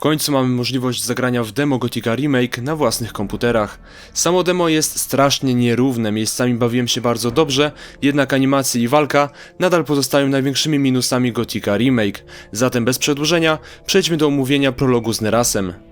W końcu mamy możliwość zagrania w demo Gothica Remake na własnych komputerach. Samo demo jest strasznie nierówne, miejscami bawiłem się bardzo dobrze, jednak animacje i walka nadal pozostają największymi minusami Gothica Remake. Zatem bez przedłużenia, przejdźmy do omówienia prologu z Nerasem.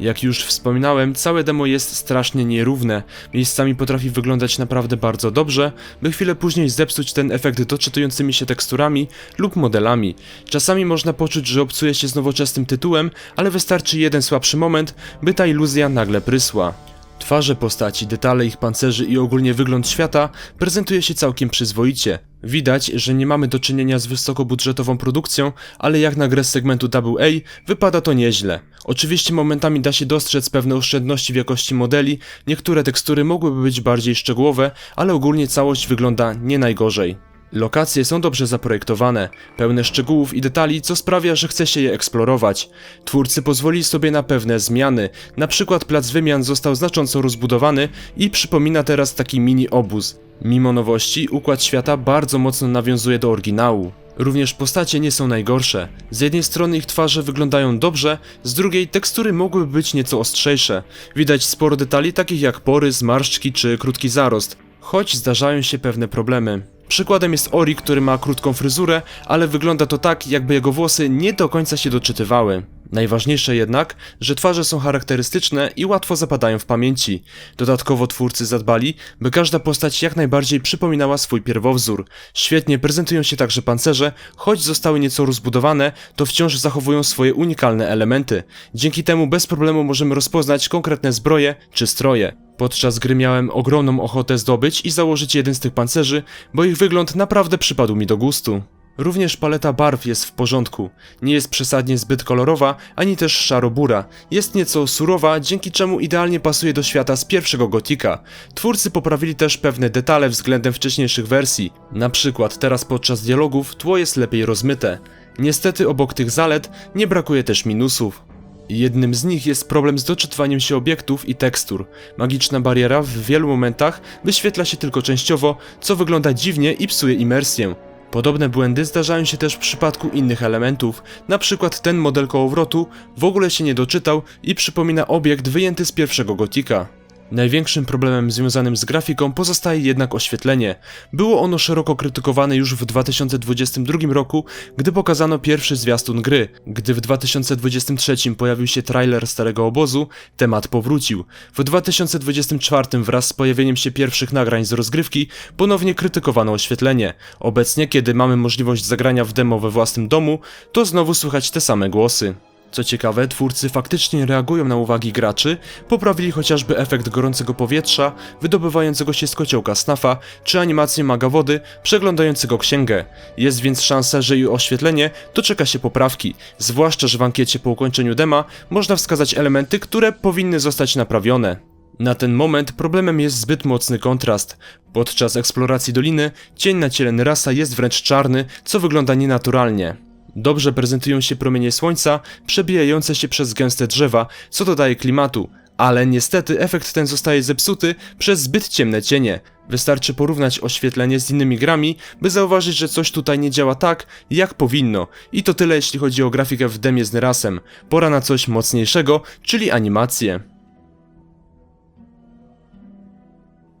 Jak już wspominałem, całe demo jest strasznie nierówne. Miejscami potrafi wyglądać naprawdę bardzo dobrze, by chwilę później zepsuć ten efekt doczytującymi się teksturami lub modelami. Czasami można poczuć, że obcuje się z nowoczesnym tytułem, ale wystarczy jeden słabszy moment, by ta iluzja nagle prysła. Twarze postaci, detale ich pancerzy i ogólnie wygląd świata prezentuje się całkiem przyzwoicie. Widać, że nie mamy do czynienia z wysokobudżetową produkcją, ale jak na grę z segmentu AA wypada to nieźle. Oczywiście momentami da się dostrzec pewne oszczędności w jakości modeli, niektóre tekstury mogłyby być bardziej szczegółowe, ale ogólnie całość wygląda nie najgorzej. Lokacje są dobrze zaprojektowane, pełne szczegółów i detali, co sprawia, że chce się je eksplorować. Twórcy pozwolili sobie na pewne zmiany, na przykład plac wymian został znacząco rozbudowany i przypomina teraz taki mini obóz. Mimo nowości, układ świata bardzo mocno nawiązuje do oryginału. Również postacie nie są najgorsze. Z jednej strony ich twarze wyglądają dobrze, z drugiej tekstury mogłyby być nieco ostrzejsze. Widać sporo detali takich jak pory, zmarszczki czy krótki zarost, choć zdarzają się pewne problemy. Przykładem jest Ori, który ma krótką fryzurę, ale wygląda to tak, jakby jego włosy nie do końca się doczytywały. Najważniejsze jednak, że twarze są charakterystyczne i łatwo zapadają w pamięci. Dodatkowo twórcy zadbali, by każda postać jak najbardziej przypominała swój pierwowzór. Świetnie prezentują się także pancerze, choć zostały nieco rozbudowane, to wciąż zachowują swoje unikalne elementy. Dzięki temu bez problemu możemy rozpoznać konkretne zbroje czy stroje. Podczas gry miałem ogromną ochotę zdobyć i założyć jeden z tych pancerzy, bo ich wygląd naprawdę przypadł mi do gustu. Również paleta barw jest w porządku. Nie jest przesadnie zbyt kolorowa, ani też szarobura. Jest nieco surowa, dzięki czemu idealnie pasuje do świata z pierwszego Gotika. Twórcy poprawili też pewne detale względem wcześniejszych wersji. Na przykład teraz podczas dialogów tło jest lepiej rozmyte. Niestety obok tych zalet nie brakuje też minusów. Jednym z nich jest problem z doczytywaniem się obiektów i tekstur. Magiczna bariera w wielu momentach wyświetla się tylko częściowo, co wygląda dziwnie i psuje imersję. Podobne błędy zdarzają się też w przypadku innych elementów, na przykład ten model kołowrotu w ogóle się nie doczytał i przypomina obiekt wyjęty z pierwszego gotika. Największym problemem związanym z grafiką pozostaje jednak oświetlenie. Było ono szeroko krytykowane już w 2022 roku, gdy pokazano pierwszy zwiastun gry. Gdy w 2023 pojawił się trailer Starego Obozu, temat powrócił. W 2024 wraz z pojawieniem się pierwszych nagrań z rozgrywki ponownie krytykowano oświetlenie. Obecnie, kiedy mamy możliwość zagrania w demo we własnym domu, to znowu słychać te same głosy. Co ciekawe, twórcy faktycznie reagują na uwagi graczy, poprawili chociażby efekt gorącego powietrza wydobywającego się z kociołka snafa, czy animację maga wody przeglądającego księgę. Jest więc szansa, że i oświetlenie doczeka się poprawki, zwłaszcza, że w ankiecie po ukończeniu dema można wskazać elementy, które powinny zostać naprawione. Na ten moment problemem jest zbyt mocny kontrast. Podczas eksploracji doliny cień na ciele Nerasa jest wręcz czarny, co wygląda nienaturalnie. Dobrze prezentują się promienie słońca przebijające się przez gęste drzewa, co dodaje klimatu, ale niestety efekt ten zostaje zepsuty przez zbyt ciemne cienie. Wystarczy porównać oświetlenie z innymi grami, by zauważyć, że coś tutaj nie działa tak, jak powinno. I to tyle jeśli chodzi o grafikę w demie z Nerasem. Pora na coś mocniejszego, czyli animację.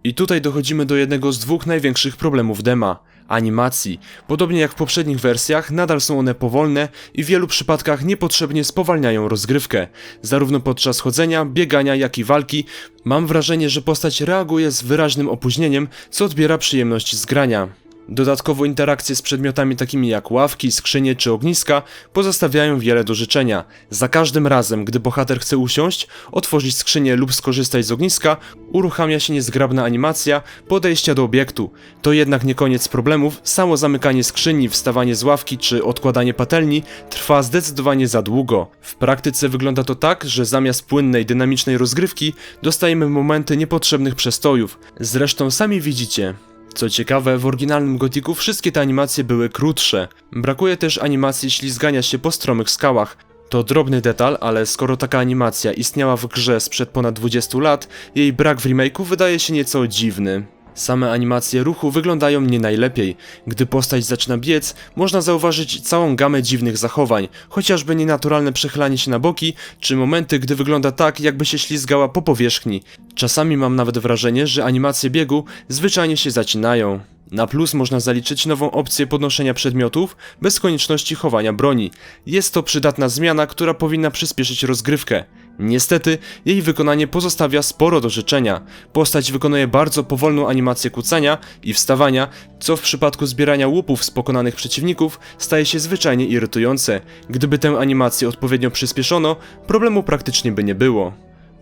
I tutaj dochodzimy do jednego z dwóch największych problemów dema animacji. Podobnie jak w poprzednich wersjach, nadal są one powolne i w wielu przypadkach niepotrzebnie spowalniają rozgrywkę. Zarówno podczas chodzenia, biegania, jak i walki mam wrażenie, że postać reaguje z wyraźnym opóźnieniem, co odbiera przyjemność z grania. Dodatkowo interakcje z przedmiotami takimi jak ławki, skrzynie czy ogniska pozostawiają wiele do życzenia. Za każdym razem, gdy bohater chce usiąść, otworzyć skrzynię lub skorzystać z ogniska, uruchamia się niezgrabna animacja podejścia do obiektu. To jednak nie koniec problemów, samo zamykanie skrzyni, wstawanie z ławki czy odkładanie patelni trwa zdecydowanie za długo. W praktyce wygląda to tak, że zamiast płynnej, dynamicznej rozgrywki dostajemy momenty niepotrzebnych przestojów. Zresztą sami widzicie. Co ciekawe, w oryginalnym Gotiku wszystkie te animacje były krótsze. Brakuje też animacji ślizgania się po stromych skałach. To drobny detal, ale skoro taka animacja istniała w grze sprzed ponad 20 lat, jej brak w remake'u wydaje się nieco dziwny. Same animacje ruchu wyglądają nie najlepiej. Gdy postać zaczyna biec, można zauważyć całą gamę dziwnych zachowań, chociażby nienaturalne przechylanie się na boki, czy momenty, gdy wygląda tak, jakby się ślizgała po powierzchni. Czasami mam nawet wrażenie, że animacje biegu zwyczajnie się zacinają. Na plus można zaliczyć nową opcję podnoszenia przedmiotów bez konieczności chowania broni. Jest to przydatna zmiana, która powinna przyspieszyć rozgrywkę. Niestety, jej wykonanie pozostawia sporo do życzenia. Postać wykonuje bardzo powolną animację kucania i wstawania, co w przypadku zbierania łupów z pokonanych przeciwników staje się zwyczajnie irytujące. Gdyby tę animację odpowiednio przyspieszono, problemu praktycznie by nie było.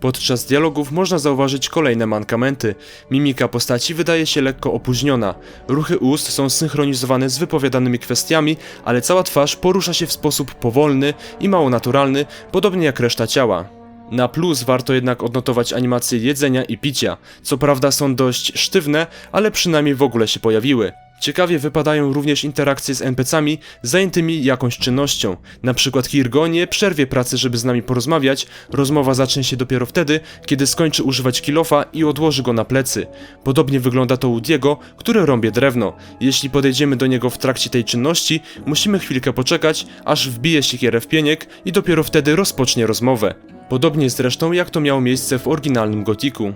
Podczas dialogów można zauważyć kolejne mankamenty. Mimika postaci wydaje się lekko opóźniona. Ruchy ust są synchronizowane z wypowiadanymi kwestiami, ale cała twarz porusza się w sposób powolny i mało naturalny, podobnie jak reszta ciała. Na plus warto jednak odnotować animacje jedzenia i picia. Co prawda są dość sztywne, ale przynajmniej w ogóle się pojawiły. Ciekawie wypadają również interakcje z NPC-ami zajętymi jakąś czynnością. Na przykład Kirgo nie przerwie pracy, żeby z nami porozmawiać, rozmowa zacznie się dopiero wtedy, kiedy skończy używać kilofa i odłoży go na plecy. Podobnie wygląda to u Diego, który rąbie drewno. Jeśli podejdziemy do niego w trakcie tej czynności, musimy chwilkę poczekać, aż wbije siekierę w pieniek i dopiero wtedy rozpocznie rozmowę. Podobnie zresztą jak to miało miejsce w oryginalnym Gotiku.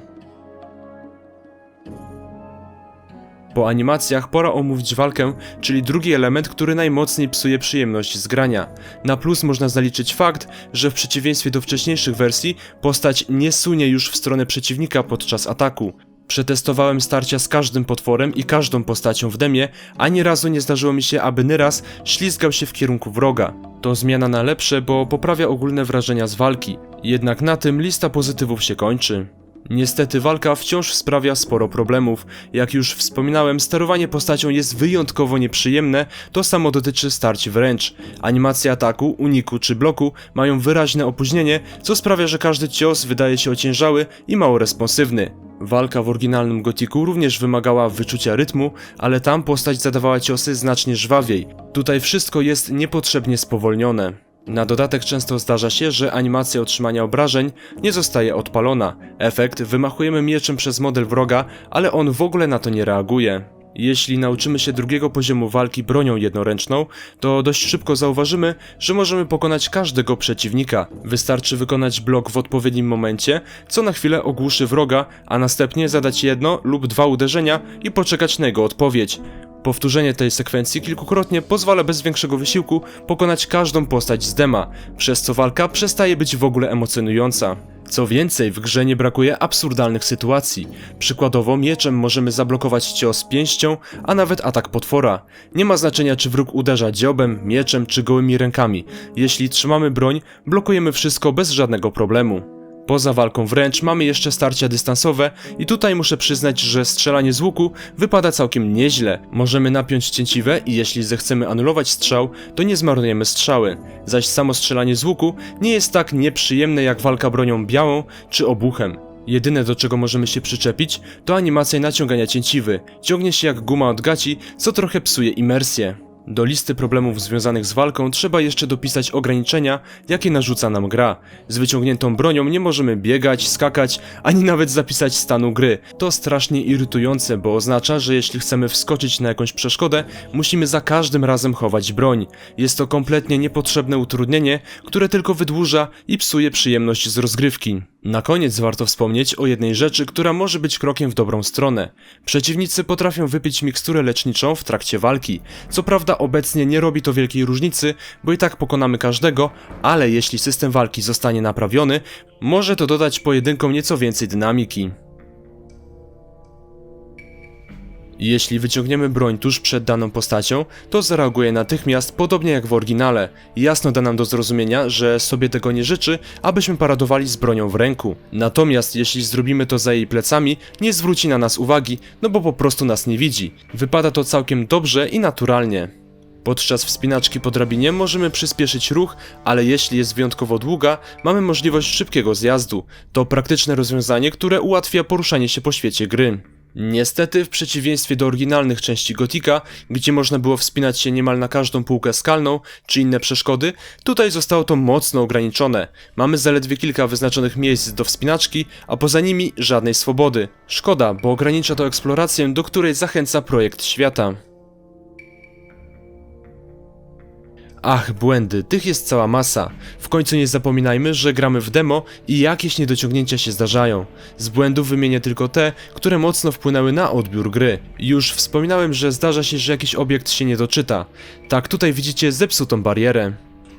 Po animacjach pora omówić walkę, czyli drugi element, który najmocniej psuje przyjemność z grania. Na plus można zaliczyć fakt, że w przeciwieństwie do wcześniejszych wersji, postać nie sunie już w stronę przeciwnika podczas ataku. Przetestowałem starcia z każdym potworem i każdą postacią w demie, ani razu nie zdarzyło mi się, aby Nyras ślizgał się w kierunku wroga. To zmiana na lepsze, bo poprawia ogólne wrażenia z walki. Jednak na tym lista pozytywów się kończy. Niestety walka wciąż sprawia sporo problemów. Jak już wspominałem, sterowanie postacią jest wyjątkowo nieprzyjemne, to samo dotyczy starć wręcz. Animacje ataku, uniku czy bloku mają wyraźne opóźnienie, co sprawia, że każdy cios wydaje się ociężały i mało responsywny. Walka w oryginalnym Gotiku również wymagała wyczucia rytmu, ale tam postać zadawała ciosy znacznie żwawiej. Tutaj wszystko jest niepotrzebnie spowolnione. Na dodatek często zdarza się, że animacja otrzymania obrażeń nie zostaje odpalona. Efekt wymachujemy mieczem przez model wroga, ale on w ogóle na to nie reaguje. Jeśli nauczymy się drugiego poziomu walki bronią jednoręczną, to dość szybko zauważymy, że możemy pokonać każdego przeciwnika. Wystarczy wykonać blok w odpowiednim momencie, co na chwilę ogłuszy wroga, a następnie zadać jedno lub dwa uderzenia i poczekać na jego odpowiedź. Powtórzenie tej sekwencji kilkukrotnie pozwala bez większego wysiłku pokonać każdą postać z dema, przez co walka przestaje być w ogóle emocjonująca. Co więcej, w grze nie brakuje absurdalnych sytuacji. Przykładowo mieczem możemy zablokować cios pięścią, a nawet atak potwora. Nie ma znaczenia czy wróg uderza dziobem, mieczem czy gołymi rękami. Jeśli trzymamy broń, blokujemy wszystko bez żadnego problemu. Poza walką wręcz mamy jeszcze starcia dystansowe i tutaj muszę przyznać, że strzelanie z łuku wypada całkiem nieźle. Możemy napiąć cięciwe i jeśli zechcemy anulować strzał, to nie zmarnujemy strzały. Zaś samo strzelanie z łuku nie jest tak nieprzyjemne jak walka bronią białą czy obuchem. Jedyne do czego możemy się przyczepić to animacja naciągania cięciwy. Ciągnie się jak guma od gaci, co trochę psuje imersję. Do listy problemów związanych z walką trzeba jeszcze dopisać ograniczenia, jakie narzuca nam gra. Z wyciągniętą bronią nie możemy biegać, skakać, ani nawet zapisać stanu gry. To strasznie irytujące, bo oznacza, że jeśli chcemy wskoczyć na jakąś przeszkodę, musimy za każdym razem chować broń. Jest to kompletnie niepotrzebne utrudnienie, które tylko wydłuża i psuje przyjemność z rozgrywki. Na koniec warto wspomnieć o jednej rzeczy, która może być krokiem w dobrą stronę. Przeciwnicy potrafią wypić miksturę leczniczą w trakcie walki. Co prawda obecnie nie robi to wielkiej różnicy, bo i tak pokonamy każdego, ale jeśli system walki zostanie naprawiony, może to dodać pojedynkom nieco więcej dynamiki. Jeśli wyciągniemy broń tuż przed daną postacią, to zareaguje natychmiast, podobnie jak w oryginale. Jasno da nam do zrozumienia, że sobie tego nie życzy, abyśmy paradowali z bronią w ręku. Natomiast jeśli zrobimy to za jej plecami, nie zwróci na nas uwagi, no bo po prostu nas nie widzi. Wypada to całkiem dobrze i naturalnie. Podczas wspinaczki po drabinie możemy przyspieszyć ruch, ale jeśli jest wyjątkowo długa, mamy możliwość szybkiego zjazdu. To praktyczne rozwiązanie, które ułatwia poruszanie się po świecie gry. Niestety, w przeciwieństwie do oryginalnych części Gotika, gdzie można było wspinać się niemal na każdą półkę skalną czy inne przeszkody, tutaj zostało to mocno ograniczone. Mamy zaledwie kilka wyznaczonych miejsc do wspinaczki, a poza nimi żadnej swobody. Szkoda, bo ogranicza to eksplorację, do której zachęca projekt świata. Ach, błędy, tych jest cała masa. W końcu nie zapominajmy, że gramy w demo i jakieś niedociągnięcia się zdarzają. Z błędów wymienię tylko te, które mocno wpłynęły na odbiór gry. Już wspominałem, że zdarza się, że jakiś obiekt się nie doczyta. Tak, tutaj widzicie zepsutą barierę.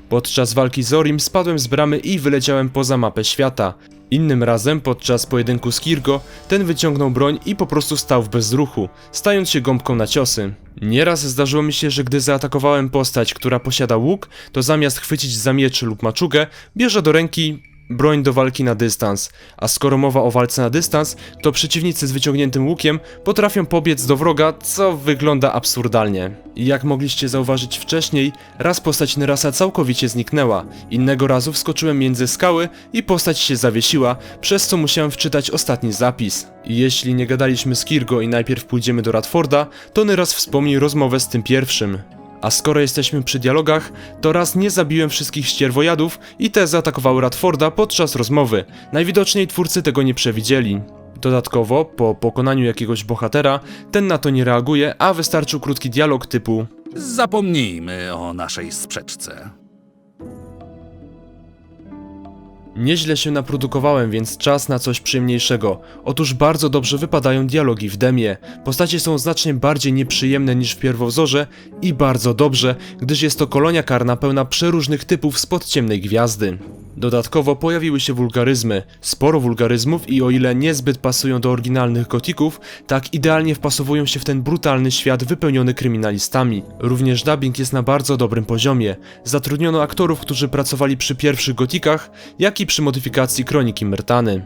Podczas walki z Orim spadłem z bramy i wyleciałem poza mapę świata. Innym razem, podczas pojedynku z Kirgo, ten wyciągnął broń i po prostu stał w bezruchu, stając się gąbką na ciosy. Nieraz zdarzyło mi się, że gdy zaatakowałem postać, która posiada łuk, to zamiast chwycić za miecz lub maczugę, bierze do ręki broń do walki na dystans. A skoro mowa o walce na dystans, to przeciwnicy z wyciągniętym łukiem potrafią pobiec do wroga, co wygląda absurdalnie. Jak mogliście zauważyć wcześniej, raz postać Nerasa całkowicie zniknęła, innego razu wskoczyłem między skały i postać się zawiesiła, przez co musiałem wczytać ostatni zapis. Jeśli nie gadaliśmy z Kirgo i najpierw pójdziemy do Radforda, to Neras wspomni rozmowę z tym pierwszym. A skoro jesteśmy przy dialogach, to raz nie zabiłem wszystkich ścierwojadów i te zaatakowały Radforda podczas rozmowy. Najwidoczniej twórcy tego nie przewidzieli. Dodatkowo, po pokonaniu jakiegoś bohatera, ten na to nie reaguje, a wystarczył krótki dialog typu Zapomnijmy o naszej sprzeczce. Nieźle się naprodukowałem, więc czas na coś przyjemniejszego. Otóż bardzo dobrze wypadają dialogi w demie. Postacie są znacznie bardziej nieprzyjemne niż w pierwowzorze i bardzo dobrze, gdyż jest to kolonia karna pełna przeróżnych typów spod ciemnej gwiazdy. Dodatkowo pojawiły się wulgaryzmy. Sporo wulgaryzmów i o ile niezbyt pasują do oryginalnych gotików, tak idealnie wpasowują się w ten brutalny świat wypełniony kryminalistami. Również dubbing jest na bardzo dobrym poziomie. Zatrudniono aktorów, którzy pracowali przy pierwszych gotikach, jak i przy modyfikacji Kroniki Myrtany.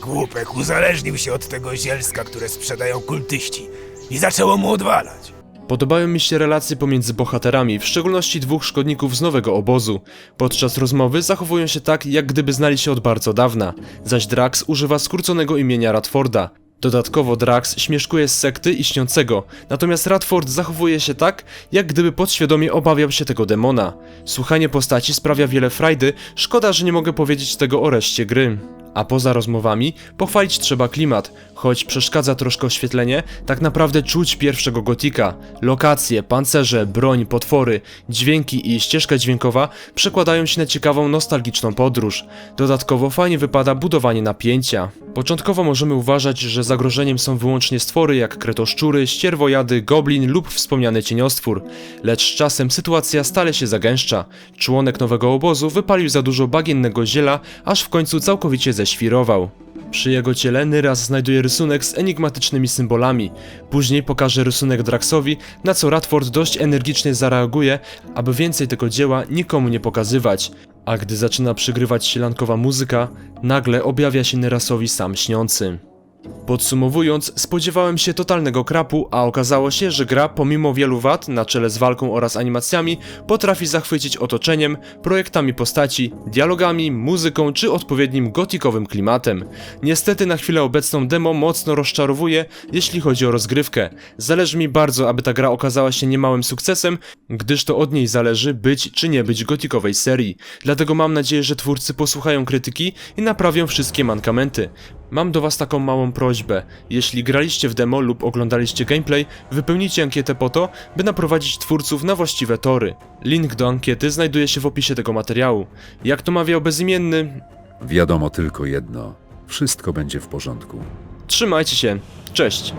Głupek uzależnił się od tego zielska, które sprzedają kultyści i zaczęło mu odwalać. Podobają mi się relacje pomiędzy bohaterami, w szczególności dwóch szkodników z nowego obozu. Podczas rozmowy zachowują się tak, jak gdyby znali się od bardzo dawna, zaś Drax używa skróconego imienia Radforda. Dodatkowo Drax śmieszkuje z sekty i śniącego, natomiast Radford zachowuje się tak, jak gdyby podświadomie obawiał się tego demona. Słuchanie postaci sprawia wiele frajdy, szkoda, że nie mogę powiedzieć tego o reszcie gry. A poza rozmowami, pochwalić trzeba klimat. Choć przeszkadza troszkę oświetlenie, tak naprawdę czuć pierwszego gotika. Lokacje, pancerze, broń, potwory, dźwięki i ścieżka dźwiękowa przekładają się na ciekawą, nostalgiczną podróż. Dodatkowo fajnie wypada budowanie napięcia. Początkowo możemy uważać, że zagrożeniem są wyłącznie stwory jak kretoszczury, ścierwojady, goblin lub wspomniany cieniostwór. Lecz czasem sytuacja stale się zagęszcza. Członek nowego obozu wypalił za dużo bagiennego ziela, aż w końcu całkowicie ześwirował. Przy jego ciele Nyras znajduje rysunek z enigmatycznymi symbolami. Później pokaże rysunek Draxowi, na co Radford dość energicznie zareaguje, aby więcej tego dzieła nikomu nie pokazywać. A gdy zaczyna przygrywać sielankowa muzyka, nagle objawia się Nyrasowi sam śniący. Podsumowując, spodziewałem się totalnego krapu, a okazało się, że gra pomimo wielu wad, na czele z walką oraz animacjami, potrafi zachwycić otoczeniem, projektami postaci, dialogami, muzyką czy odpowiednim gotikowym klimatem. Niestety na chwilę obecną demo mocno rozczarowuje, jeśli chodzi o rozgrywkę. Zależy mi bardzo, aby ta gra okazała się niemałym sukcesem, gdyż to od niej zależy być czy nie być gotikowej serii. Dlatego mam nadzieję, że twórcy posłuchają krytyki i naprawią wszystkie mankamenty. Mam do was taką małą prośbę. Jeśli graliście w demo lub oglądaliście gameplay, wypełnijcie ankietę po to, by naprowadzić twórców na właściwe tory. Link do ankiety znajduje się w opisie tego materiału. Jak to mawiał bezimienny, Wiadomo tylko jedno: wszystko będzie w porządku. trzymajcie się. Cześć.